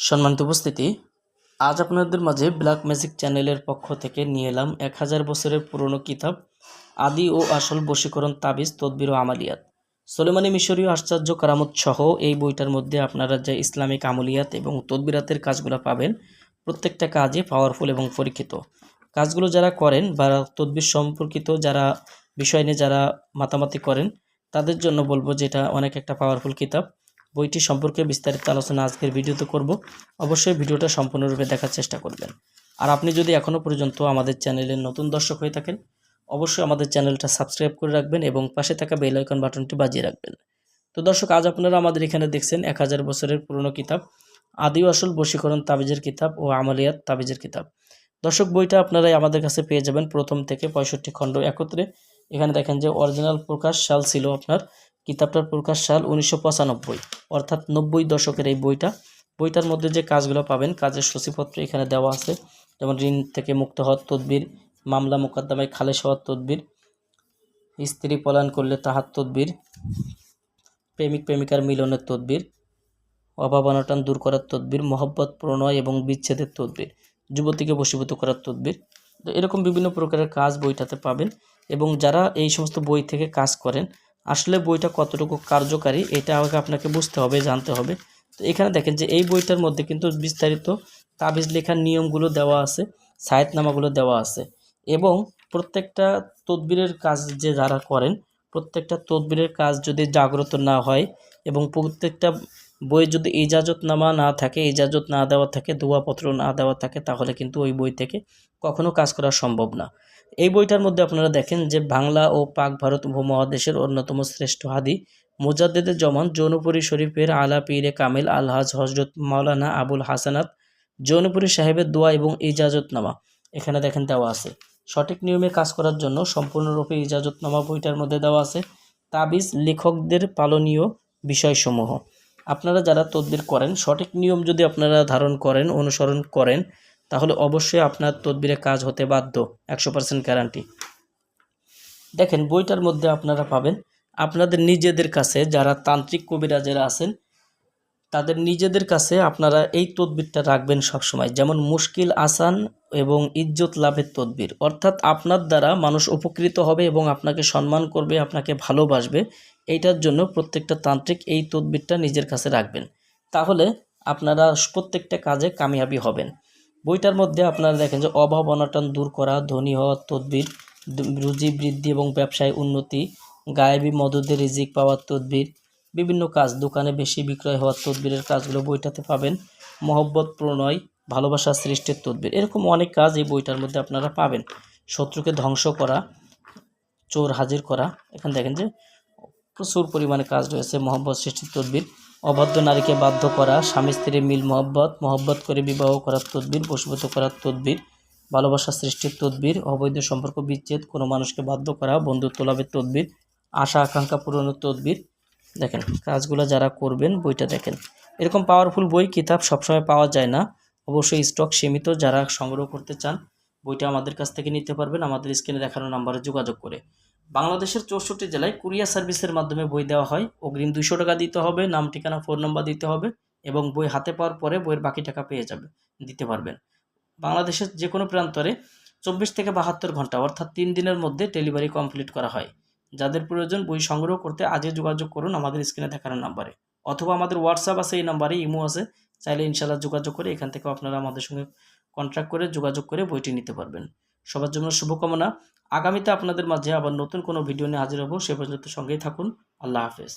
সম্মানিত উপস্থিতি, আজ আপনাদের মাঝে ব্ল্যাক ম্যাজিক চ্যানেলের পক্ষ থেকে নিয়ে এলাম এক হাজার বছরের পুরনো কিতাব, আদি ও আসল বশীকরণ তাবিজ তদবির আমালিয়াত। সোলেমানি মিশরীয় আশ্চর্য কারামত সহ এই বইটার মধ্যে আপনারা যে ইসলামিক আমলিয়াত এবং তদবিরাতের কাজগুলো পাবেন, প্রত্যেকটা কাজই পাওয়ারফুল এবং পরীক্ষিত। কাজগুলো যারা করেন বা তদবির সম্পর্কিত যারা বিষয় নিয়ে যারা মাতামাতি করেন, তাদের জন্য বলব যে এটা অনেক একটা পাওয়ারফুল কিতাব। বইটি সম্পর্কে বিস্তারিত আলোচনা আজকের ভিডিওতে করব। অবশ্যই ভিডিওটা সম্পূর্ণরূপে দেখার চেষ্টা করবেন। আর আপনি যদি এখনও পর্যন্ত আমাদের চ্যানেলের নতুন দর্শক হয়ে থাকেন, অবশ্যই আমাদের চ্যানেলটা সাবস্ক্রাইব করে রাখবেন এবং পাশে থাকা বেল আইকন বাটনটি বাজিয়ে রাখবেন। তো দর্শক, আজ আপনারা আমাদের এখানে দেখছেন এক হাজার বছরের পুরনো কিতাব, আদি আসল বশীকরণ তাবিজের কিতাব ও আমালিয়াত তাবিজের কিতাব। দর্শক, বইটা আপনারাই আমাদের কাছে পেয়ে যাবেন প্রথম থেকে পঁয়ষট্টি খণ্ড একত্রে। এখানে দেখেন যে অরিজিনাল প্রকাশ সাল ছিল আপনার কিতাবটার প্রকাশ সাল উনিশশো পঁচানব্বই, অর্থাৎ নব্বই দশকের এই বইটা। বইটার মধ্যে যে কাজগুলো পাবেন, কাজের সূচিপত্র এখানে দেওয়া আছে, যেমন ঋণ থেকে মুক্ত হওয়ার তদবির, মামলা মোকদ্দমায় খালেস হওয়ার তদবির, স্ত্রী পলায়ন করলে তাহার তদবির, প্রেমিক প্রেমিকার মিলনের তদবির, অভাব অনটন দূর করার তদবির, মহব্বত প্রণয় এবং বিচ্ছেদের তদবির, যুবতীকে বশীভূত করার তদবির। এরকম বিভিন্ন প্রকারের কাজ বইটাতে পাবেন এবং যারা এই সমস্ত বই থেকে কাজ করেন আসলে বইটা কতটুকু কার্যকারী, এটা আমাকে আপনাকে বুঝতে হবে, জানতে হবে। তো এখানে দেখেন যে এই বইটার মধ্যে কিন্তু বিস্তারিত তাবিজ লেখার নিয়মগুলো দেওয়া আছে, সায়েতনামাগুলো দেওয়া আছে এবং প্রত্যেকটা তদবিরের কাজ যে যারা করেন, প্রত্যেকটা তদবিরের কাজ যদি জাগ্রত না হয় এবং প্রত্যেকটা বই যদি ইজাজতনামা না থাকে, ইজাজত না দেওয়া থাকে, দোয়াপত্র না দেওয়া থাকে, তাহলে কিন্তু ওই বই থেকে কখনো কাজ করা সম্ভব না। এই বইটার মধ্যে আপনারা দেখেন যে বাংলা ও পাক ভারত উপমহাদেশের অন্যতম শ্রেষ্ঠ হাদি মুজাদ্দেদের জমান জৌনপুরী শরীফের আলা পীরে কামিল আলহাজ হজরত মাওলানা আবুল হাসানাত জৌনপুরী সাহেবের দোয়া এবং ইজাজতনামা এখানে দেখেন দেওয়া আছে। সঠিক নিয়মে কাজ করার জন্য সম্পূর্ণরূপে ইজাজতনামা বইটার মধ্যে দেওয়া আছে। তাবিজ লেখকদের পালনীয় বিষয়সমূহ। আপনারা যারা তদবির করেন, সঠিক নিয়ম যদি আপনারা ধারণ করেন, অনুসরণ করেন, তাহলে অবশ্যই আপনার তদবিরে কাজ হতে বাধ্য, একশো পার্সেন্ট গ্যারান্টি দেখেন, বইটার মধ্যে আপনারা পাবেন, আপনাদের নিজেদের কাছে যারা তান্ত্রিক কবিরাজেরা আছেন, তাদের নিজেদের কাছে আপনারা এই তদবিরটা রাখবেন সবসময়। যেমন মুশকিল আসান এবং ইজ্জত লাভের তদবির। অর্থাৎ আপনার দ্বারা মানুষ উপকৃত হবে এবং আপনাকে সম্মান করবে, আপনাকে ভালোবাসবে। এইটার জন্য প্রত্যেকটা তান্ত্রিক এই তদবিরটা নিজের কাছে রাখবেন। তাহলে আপনারা প্রত্যেকটা কাজে কামিয়াবি হবেন। বইটার মধ্যে আপনারা দেখেন যে অভাব, অনটন দূর করা, ধনী হওয়ার তদবির, রুজি, বৃদ্ধি এবং ব্যবসায় উন্নতি, গায়েবী মদদের রিজিক পাওয়ার তদবির, বিভিন্ন কাজ, দোকানে বেশি বিক্রয় হওয়ার তদবিরের কাজগুলো বইটাতে পাবেন। মহব্বত, প্রণয়, ভালোবাসা, সৃষ্টির তদবির, এরকম অনেক কাজ এই বইটার মধ্যে আপনারা পাবেন। শত্রুকে ধ্বংস করা, চোর হাজির করা, এখানে দেখেন যে প্রচুর পরিমাণে কাজ রয়েছে। মহব্বত সৃষ্টির তদবির, অবাধ্য নারীকে বাধ্য করা, স্বামী স্ত্রীর মিল মহব্বত মহব্বত করে বিবাহ করার তদবির, বশীভূত করার তদবির, ভালোবাসা সৃষ্টির তদবির, অবৈধ সম্পর্ক বিচ্ছেদ, কোনো মানুষকে বাধ্য করা, বন্ধুত্ব লাভের তদবির, আশা আকাঙ্ক্ষা পূরণের তদবির। দেখেন, কাজগুলো যারা করবেন, বইটা দেখেন। এরকম পাওয়ারফুল বই, কিতাব সবসময় পাওয়া যায় না। অবশ্যই স্টক সীমিত, যারা সংগ্রহ করতে চান, বইটা আমাদের কাছ থেকে নিতে পারবেন। আমাদের স্ক্রিনে দেখানো নাম্বারে যোগাযোগ করে। বাংলাদেশের চৌষট্টি জেলায় কুরিয়ার সার্ভিসের মাধ্যমে বই দেওয়া হয়। অগ্রিম দুশো টাকা দিতে হবে, নাম, ঠিকানা, ফোন নাম্বার দিতে হবে এবং বই হাতে পাওয়ার পরে বইয়ের বাকি টাকা পেয়ে যাবে, দিতে পারবেন। বাংলাদেশের যে কোনো প্রান্তরে চব্বিশ থেকে বাহাত্তর ঘণ্টা অর্থাৎ তিন দিনের মধ্যে ডেলিভারি কমপ্লিট করা হয়। যাদের প্রয়োজন বই সংগ্রহ করতে আজই যোগাযোগ করুন আমাদের স্ক্রিনে দেখানো নাম্বারে অথবা আমাদের হোয়াটসঅ্যাপ আছে, এই নাম্বারে ইমো আছে। চাইলে ইনশাল্লাহ যোগাযোগ করে এখান থেকে আপনারা আমাদের সঙ্গে কন্ট্যাক্ট করে যোগাযোগ করে বইটি নিতে পারবেন। সবার জন্য শুভকামনা। আগামীতে আপনাদের মাঝে আবার নতুন কোনো ভিডিও নিয়ে হাজির হব। সে পর্যন্ত সঙ্গেই থাকুন। আল্লাহ হাফেজ।